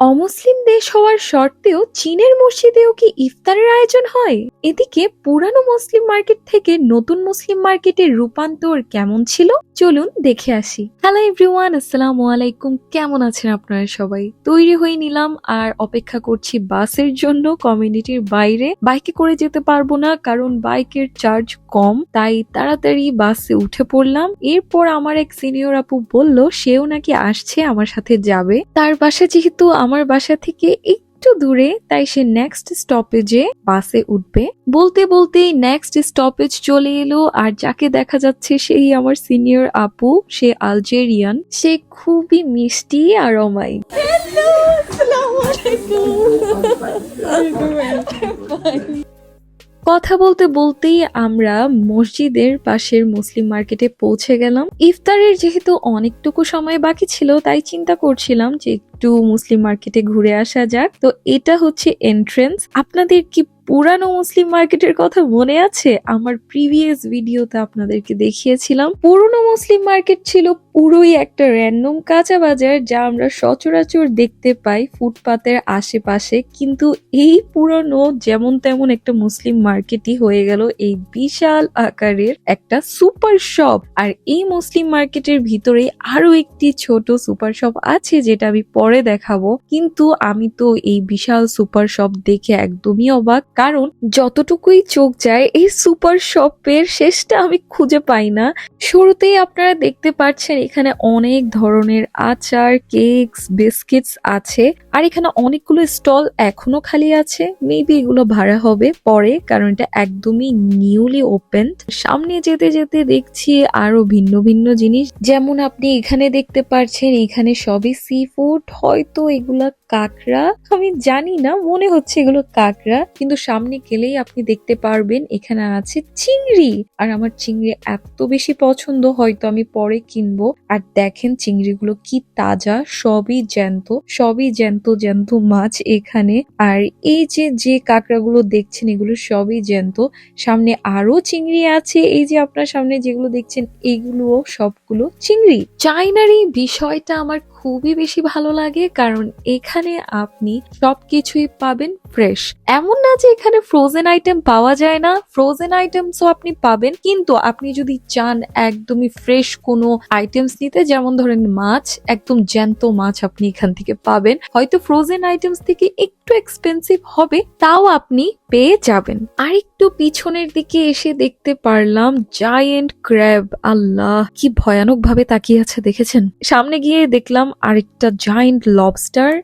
অমুসলিম দেশ হওয়ার সত্ত্বেও চীনের মসজিদেও কি ইফতারের আয়োজন হয়? এদিকে পুরানো মুসলিম মার্কেট থেকে নতুন মুসলিম মার্কেটের রূপান্তর কেমন ছিল? চলুন দেখে আসি। হ্যালো এভরিওয়ান আসসালামু আলাইকুম। কেমন আছেন আপনারা সবাই? তৈরি হয়ে নিলাম আর অপেক্ষা করছি বাসের জন্য কমিউনিটির বাইরে। বাইকে করে যেতে পারব না, কারণ বাইকের চার্জ কম, তাই তাড়াতাড়ি বাসে উঠে পড়লাম। এরপর আমার এক সিনিয়র আপু বলল, সেও নাকি আসছে, আমার সাথে যাবে। তার বাসা যেহেতু আমার বাসা থেকে একটু দূরে তাই সে নেক্সট স্টপেজে বাসে উঠবে। বলতে বলতেই নেক্সট স্টপেজ চলে এলো আর যাকে দেখা যাচ্ছে সেই আমার সিনিয়র আপু সে আলজেরিয়ান সে খুবই মিষ্টি আর অমায়িক। কথা বলতে বলতেই আমরা মসজিদের পাশের মুসলিম মার্কেটে পৌঁছে গেলাম। ইফতারের যেহেতু অনেকটুকু সময় বাকি ছিল, তাই চিন্তা করছিলাম যে একটু মুসলিম মার্কেটে ঘুরে আসা যাক। তো এটা হচ্ছে এন্ট্রেন্স আপনাদের কি পুরানো মুসলিম মার্কেটের কথা মনে আছে? আমার প্রিভিয়াস ভিডিওতে আপনাদেরকে দেখিয়েছিলাম। পুরনো মুসলিম মার্কেট ছিল পুরোই একটা র্যান্ডম কাঁচা বাজার যা আমরা সচরাচর দেখতে পাই ফুটপাতের আশেপাশে। কিন্তু এই পুরনো যেমন তেমন একটা মুসলিম মার্কেটই হয়ে গেল এই বিশাল আকারের একটা সুপার শপ। আর এই মুসলিম মার্কেটের ভিতরে আরও একটি ছোট সুপার শপ আছে যেটা আমি পরে দেখাবো। কিন্তু আমি তো এই বিশাল সুপার শপ দেখে একদমই অবাক। কারণ যতটুকুই চোখ যায়, এই সুপার শপের শেষটা আমি খুঁজে পাই না। শুরুতেই আপনারা দেখতে পাচ্ছেন এখানে অনেক ধরনের আচার কেকস বিস্কিটস আছে। আর এখানে অনেকগুলো স্টল এখনও খালি আছে। মেবি এগুলো ভাড়া হবে পরে, কারণ এটা একদমই নিউলি ওপেন সামনে যেতে যেতে দেখছি আরও ভিন্ন ভিন্ন জিনিস। যেমন আপনি এখানে দেখতে পারছেন, এখানে সবই সি ফুড হয়তো এগুলা কাঁকড়া? আমি জানি না, মনে হচ্ছে এগুলো কাঁকড়া, কিন্তু সামনে গেলেই আপনি দেখতে পারবেন, এখানে আছে চিংড়ি। আর আমার চিংড়ি এত বেশি পছন্দ, হয়তো আমি পরে কিনবো। আর দেখেন চিংড়িগুলো কি তাজা, সবই জ্যান্ত সবই জ্যান্ত জ্যান্ত মাছ এখানে। আর এই যে যে কাঁকড়াগুলো দেখছেন, এগুলো সবই জ্যান্ত। সামনে আরও চিংড়ি আছে, এই যে আপনার সামনে যেগুলো দেখছেন, এগুলোও সবগুলো চিংড়ি। চাইনার এই বিষয়টা আমার খুবই বেশি ভালো লাগে, কারণ এখানে আপনি সবকিছুই পাবেন ফ্রেশ এমন না যে এখানে ফ্রোজেন আইটেম পাওয়া যায় না ফ্রোজেন আইটেমসও আপনি পাবেন, কিন্তু আপনি যদি চান একদমই ফ্রেশ কোনো আইটেমস নিতে, যেমন ধরেন মাছ, একদম জ্যান্ত মাছ আপনি এখান থেকে পাবেন। হয়তো ফ্রোজেন আইটেমস থেকে একটু এক্সপেন্সিভ হবে, তাও আপনি পেয়ে যাবেন। আর একটু পিছনের দিকে এসে দেখতে পারলাম জায়েন্ট ক্র্যাব আল্লাহ, কি ভয়ানক ভাবে তাকিয়ে আছে দেখেছেন? সামনে গিয়ে দেখলাম আরেকটা giant lobster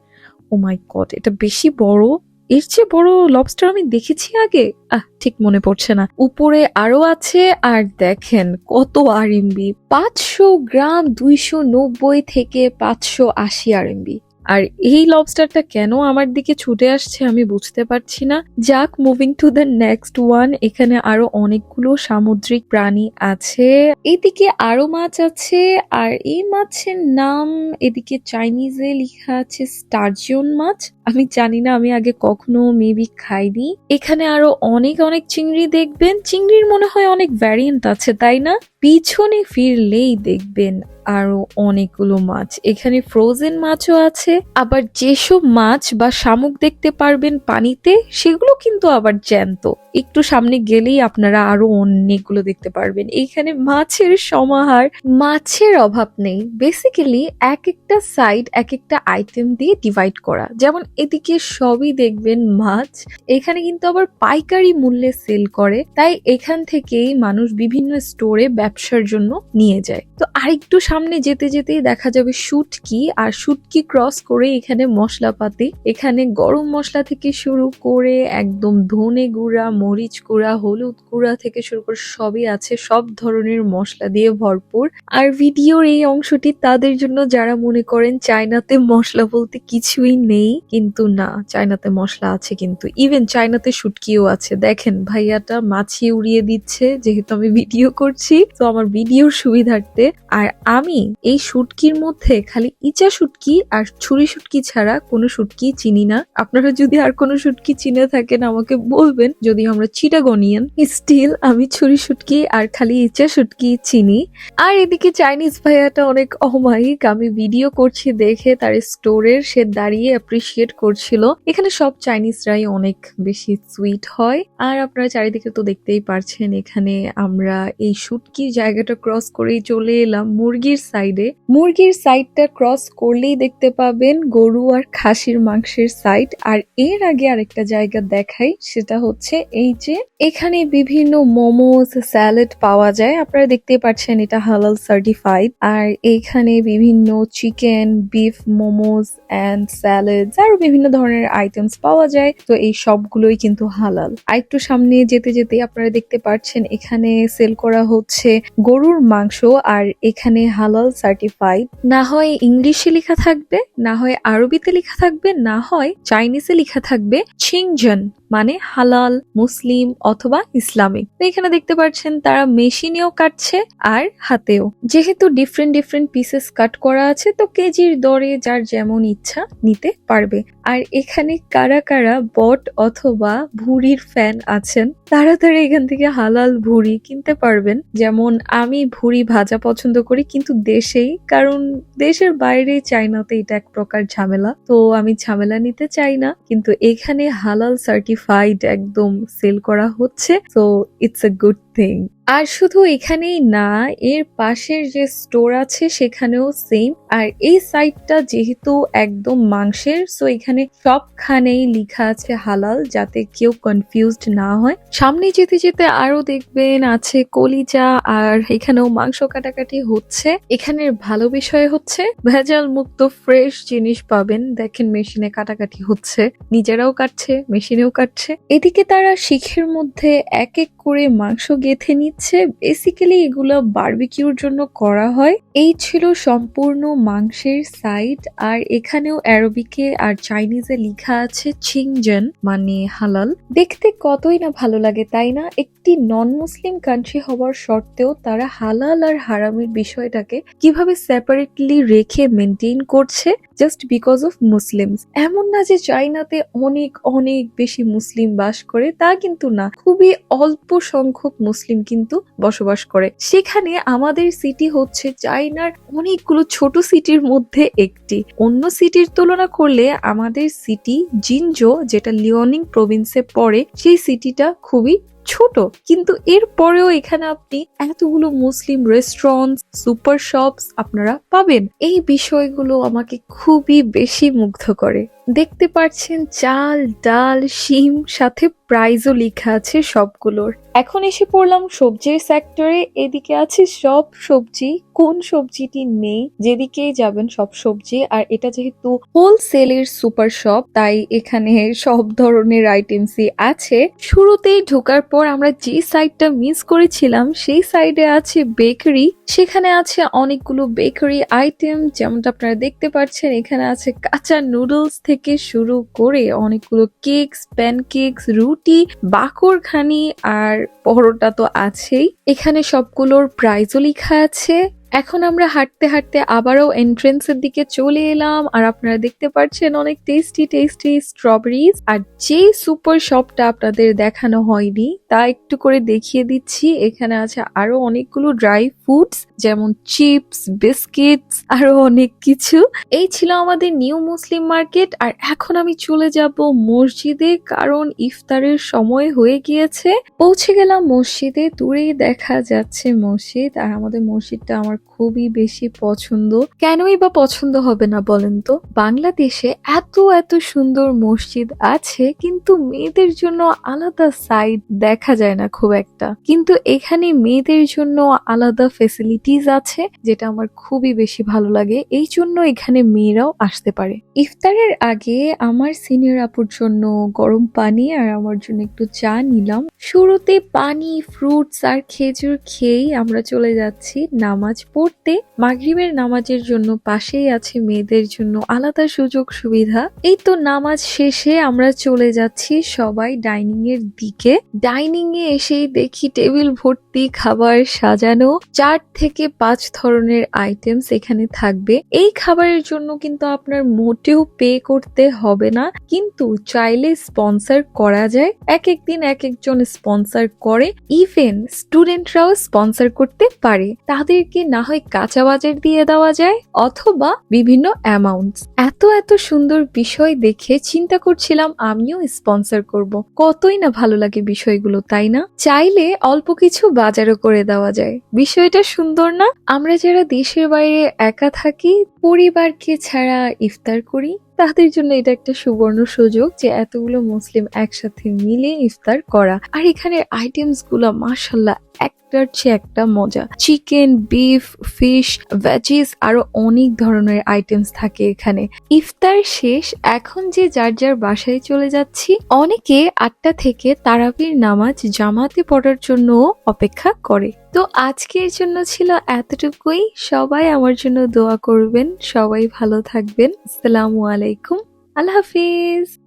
oh my god এটা বেশি বড়? এর চেয়ে বড় লবস্টার আমি দেখেছি আগে? আহ, ঠিক মনে পড়ছে না। উপরে আরও আছে, আর দেখেন কত আরএমবি পাঁচশো গ্রাম, দুইশো নব্বই থেকে পাঁচশো আশি আরএমবি আর এই লবস্টারটা কেন আমার দিকে ছুটে আসছে আমি বুঝতে পারছি না। যাক moving to the next one এখানে আরও অনেকগুলো সামুদ্রিক প্রাণী আছে। এদিকে আরও মাছ আছে, আর এই মাছের নাম এদিকে চাইনিজে লেখা আছে স্টারজিয়ন মাছ। আমি জানি না, আমি আগে কখনো মেবি খাইনি। এখানে আরও অনেক অনেক চিংড়ি দেখবেন। চিংড়ির মনে হয় অনেক ভ্যারিয়েন্ট আছে, তাই না? পিছনে ফিরলেই দেখবেন আরও অনেকগুলো মাছ। এখানে ফ্রোজেন মাছও আছে, আবার যেসব মাছ বা শামুক দেখতে পারবেন পানিতে, সেগুলো কিন্তু আবার জ্যান্ত। একটু সামনে গেলেই আপনারা আরও অনেকগুলো দেখতে পারবেন। এখানে মাছের সমাহার, মাছের অভাব নেই। বেসিক্যালি এক একটা সাইড এক একটা আইটেম দিয়ে ডিভাইড করা। যেমন এদিকে সবই দেখবেন মাছ। এখানে কিন্তু আবার পাইকারি মূল্যে সেল করে, তাই এখান থেকেই মানুষ বিভিন্ন স্টোরে ব্যবসার জন্য নিয়ে যায়। তো আরেকটু সামনে যেতে যেতেই দেখা যাবে শুটকি, আর শুটকি ক্রস করে এখানে মশলাপাতি। এখানে গরম মশলা থেকে শুরু করে একদম ধনে গুঁড়া, মরিচ গুঁড়া, হলুদ গুঁড়া থেকে শুরু করে সবই আছে, সব ধরনের মশলা দিয়ে ভরপুর। আর ভিডিওর এই অংশটি তাদের জন্য, যারা মনে করেন চায়নাতে মশলা বলতে কিছুই নেই কিন্তু না, চায়নাতে মশলা আছে কিন্তু। ইভেন চায়নাতে শুটকিও আছে। দেখেন, ভাইয়াটা মাছি উড়িয়ে দিচ্ছে, যেহেতু আমি ভিডিও করছি, তো আমার ভিডিওর সুবিধার্থে। আর আমি এই শুটকির মধ্যে খালি ইচা শুটকি আর ছুরি শুটকি ছাড়া কোনো শুটকি চিনি না। আপনারা যদি আর কোনো শুটকি চিনে থাকেন, আমাকে বলবেন, যদি আমরা চিটাগনিয়ান স্টিল, আমি ছুরি শুটকি আর খালি ইচা শুটকি চিনি। আর এদিকে চাইনিজ ভাইয়াটা অনেক অমায়িক। আমি ভিডিও করছি দেখে তার স্টোরের সে দাঁড়িয়ে অ্যাপ্রিসিয়েট করছিল। এখানে সব চাইনিজরাই অনেক বেশি সুইট হয়। আর আপনারা চারিদিকে তো দেখতেই পারছেন, এখানে আমরা এই শুটকির জায়গাটা ক্রস করেই চলে এলাম মুরগির সাইডে মুরগির সাইডটা ক্রস করলেই দেখতে পাবেন গরু আর খাসির মাংসের সাইড আর এর আগে আরেকটা জায়গা দেখাই, সেটা হচ্ছে এই যে এখানে বিভিন্ন মোমোস স্যালাড পাওয়া যায়। আপনারা দেখতেই পাচ্ছেন এটা হালাল সার্টিফাইড আর এখানে বিভিন্ন chicken beef momos and salad আর বিভিন্ন ধরনের আইটেমস পাওয়া যায়, তো এই সবগুলোই কিন্তু হালাল। আর একটু সামনে যেতে যেতে আপনারা দেখতে পাচ্ছেন এখানে সেল করা হচ্ছে গরুর মাংস, আর এখানে হালাল সার্টিফাইড না হয় ইংলিশে লেখা থাকবে, না হয় আরবিতে লেখা থাকবে, না হয় চাইনিজে লেখা থাকবে ছিংজন মানে হালাল, মুসলিম অথবা ইসলামিক। তো এখানে দেখতে পাচ্ছেন তারা মেশিনেও কাটছে আর হাতেও। যেহেতু ডিফারেন্ট ডিফারেন্ট পিসেস কাট করা আছে, তো কেজির দরে যার যেমন ইচ্ছা নিতে পারবে। আর এখানে কারা কারা বট অথবা ভুড়ির ফ্যান আছেন, তারা তাড়াতাড়ি এখান থেকে হালাল ভুড়ি কিনতে পারবেন। যেমন আমি ভুড়ি ভাজা পছন্দ করি, কিন্তু দেশেই, কারণ দেশের বাইরে চাইনাতে এটা এক প্রকার ঝামেলা। তো আমি ঝামেলা নিতে চাই না, কিন্তু এখানে হালাল সার্টিফাইড একদম সেল করা হচ্ছে তো ইটস এ গুড থিং আর শুধু এখানেই না, এর পাশের যে স্টোর আছে সেখানেও সেম আর এই সাইটটা যেহেতু একদম মাংসের সো এখানে সবখানেই লেখা আছে হালাল, যাতে কেউ কনফিউজড না হয়। সামনে যেতে যেতে আরও দেখবেন আছে কলিজা, আর এখানেও মাংস কাটাকাটি হচ্ছে। এখানের ভালো বিষয় হচ্ছে ভেজাল মুক্ত ফ্রেশ জিনিস পাবেন। দেখেন মেশিনে কাটাকাটি হচ্ছে। নিজেরাও কাটছে মেশিনেও কাটছে। এদিকে তারা শিখের মধ্যে এক এক করে মাংস গেথে নিচ্ছে। বেসিক্যালি এগুলো বারবিকিউর জন্য করা হয়। এই ছিল সম্পূর্ণ মাংসের সাইড আর এখানেও অ্যারবিকে আর চাইনিজে লেখা আছে চিংজেন মানে হালাল। দেখতে কতই না ভালো লাগে, তাই না? একটি নন মুসলিম কান্ট্রি হওয়ার সত্ত্বেও তারা হালাল আর হারামের বিষয়টাকে কীভাবে সেপারেটলি রেখে মেনটেন করছে জাস্ট বিকজ অফ মুসলিমস এমন না যে চাইনাতে অনেক অনেক বেশি মুসলিম বাস করে, তা কিন্তু না। খুবই অল্প সংখ্যক মুসলিম কিন্তু বসবাস করে। সেখানে আমাদের সিটি হচ্ছে চাইনার অনেকগুলো ছোট সিটির মধ্যে একটি। অন্য সিটির তুলনা করলে আমাদের সিটি জিনজো যেটা লিওনিং প্রভিন্সে পড়ে, সেই সিটিটা খুবই ছোট। কিন্তু এর পরেও এখানে আপনি এতগুলো মুসলিম রেস্টুরেন্ট সুপার শপস আপনারা পাবেন। এই বিষয়গুলো আমাকে খুবই বেশি মুগ্ধ করে। দেখতে পাচ্ছেন চাল, ডাল, শিম, সাথে প্রাইজও লেখা আছে সবগুলোর। এখন এসে পড়লাম সবজির সেক্টরে এদিকে আছে সব সবজি, কোন সবজিটি নেই যেদিকেই যাবেন সব সবজি। আর এটা যেহেতু হোলসেলের সুপার শপ তাই এখানে সব ধরনের আইটেমসই আছে। শুরুতেই ঢোকার পর আমরা যে সাইডটা মিস করেছিলাম, সেই সাইডে আছে বেকারি সেখানে আছে অনেকগুলো বেকারি আইটেম যেমনটা আপনারা দেখতে পাচ্ছেন, এখানে আছে কাঁচা নুডলস থেকে শুরু করে অনেকগুলো কেকস প্যানকেকস রুটি, বাকরখানি আর পরোটা তো আছেই। এখানে সবগুলোর প্রাইজও লেখা আছে। এখন আমরা হাঁটতে হাঁটতে আবারও এন্ট্রেন্সের দিকে চলে এলাম, আর আপনারা দেখতে পাচ্ছেন অনেক টেস্টি টেস্টি স্ট্রবেরিজ আর যে সুপার শপটা আপনাদের দেখানো হয়নি, তা একটু করে দেখিয়ে দিচ্ছি। এখানে আছে আরও অনেকগুলো ড্রাই ফ্রুটস যেমন চিপস বিস্কিটস আরও অনেক কিছু। এই ছিল আমাদের নিউ মুসলিম মার্কেট আর এখন আমি চলে যাব মসজিদে, কারণ ইফতারের সময় হয়ে গিয়েছে। পৌঁছে গেলাম মসজিদে, দূরেই দেখা যাচ্ছে মসজিদ, আর আমাদের মসজিদটা আমার খুবই বেশি পছন্দ। কেনই বা পছন্দ হবে না বলেন তো? বাংলাদেশে এত এত সুন্দর মসজিদ আছে, কিন্তু মেয়েদের জন্য আলাদা সাইড দেখা যায় না খুব একটা। কিন্তু এখানে মেয়েদের জন্য আলাদা ফেসিলিটিস আছে, যেটা আমার খুবই বেশি ভালো লাগে। এই জন্য এখানে মেয়েরাও আসতে পারে। ইফতারের আগে আমার সিনিয়র আপুর জন্য গরম পানি আর আমার জন্য একটু চা নিলাম। শুরুতে পানি ফ্রুটস আর খেজুর খেয়েই আমরা চলে যাচ্ছি নামাজ পড়তে মাগরিবের নামাজের জন্য পাশেই আছে মেয়েদের জন্য আলাদা সুযোগ সুবিধা। এই তো নামাজ শেষে আমরা চলে যাচ্ছি সবাই ডাইনিং এর দিকে। ডাইনিং এ এসেই দেখি টেবিল ভর্তি, খাবার সাজানো, চার থেকে পাঁচ ধরনের আইটেমস এখানে থাকবে। এই খাবারের জন্য কিন্তু আপনার মোটেও পে করতে হবে না, কিন্তু চাইলে স্পন্সর করা যায়। এক এক দিন এক একজন স্পন্সর করে, ইভেন স্টুডেন্টরাও স্পন্সর করতে পারে। তাদেরকে না হয় কাঁচা বাজার দিয়ে দেওয়া যায় অথবা বিভিন্ন অ্যামাউন্টস এত এত সুন্দর বিষয় দেখে চিন্তা করছিলাম আমিও স্পন্সর করব। কতই না ভালো লাগে বিষয়গুলো, তাই না? চাইলে অল্প কিছু বাজারও করে দেওয়া যায়। বিষয়টা সুন্দর না? আমরা যারা দেশের বাইরে একা থাকি, পরিবারকে ছাড়া ইফতার করি, তাদের জন্য এটা একটা সুবর্ণ সুযোগ যে এতগুলো মুসলিম একসাথে মিলে ইফতার করা। আর এখানের আইটেমসগুলো মাসাল্লাহ একটার চেয়ে একটা মজা। চিকেন বিফ ফিশ ভেজিস আরও অনেক ধরনের আইটেমস থাকে এখানে। ইফতার শেষ, এখন যে যার যার বাসায় চলে যাচ্ছি, অনেকে আটটা থেকে তারাবির নামাজ জামাতে পড়ার জন্য অপেক্ষা করে। তো আজকের জন্য ছিল এতটুকুই। সবাই আমার জন্য দোয়া করবেন, সবাই ভালো থাকবেন। আসসালামু আলাইকুম। আল্লাহ হাফিজ।